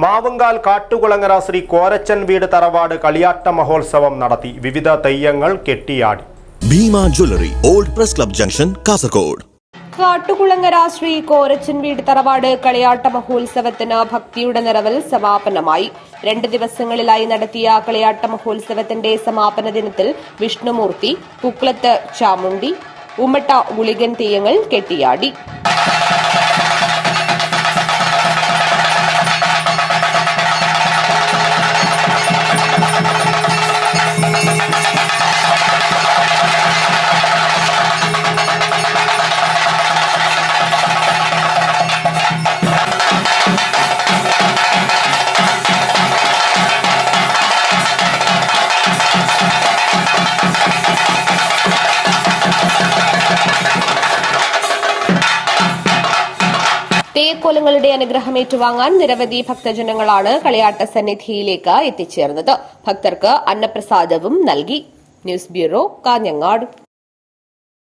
മാവുങ്കാൽ കാട്ടുകുളങ്ങര ശ്രീ കോരച്ചൻ വീട് തറവാട് കളിയാട്ട മഹോത്സവം നടത്തി. വിവിധ തെയ്യങ്ങൾ കെട്ടിയാടി. Bhima jewellery old press club junction Kasaragod. Kattukulangara Shri Korachan വീട് തറവാട് കളിയാട്ട മഹോത്സവത്തിന് ഭക്തിയുടെ നിറവിൽ സമാപനമായി. രണ്ട് ദിവസങ്ങളിലായി നടത്തിയ കളിയാട്ട മഹോത്സവത്തിന്റെ സമാപന ദിനത്തിൽ വിഷ്ണുമൂർത്തി പുക്ലത്ത് ചാമുണ്ടി ഉമ്മട്ട ഗുളികൻ തെയ്യങ്ങൾ കെട്ടിയാടി. തേക്കോലങ്ങളുടെ അനുഗ്രഹം ഏറ്റുവാങ്ങാൻ നിരവധി ഭക്തജനങ്ങളാണ് കളിയാട്ട സന്നിധിയിലേക്ക് എത്തിച്ചേർന്നത്. ഭക്തർക്ക് അന്നപ്രസാദവും നൽകി. News bureau Kanhangad.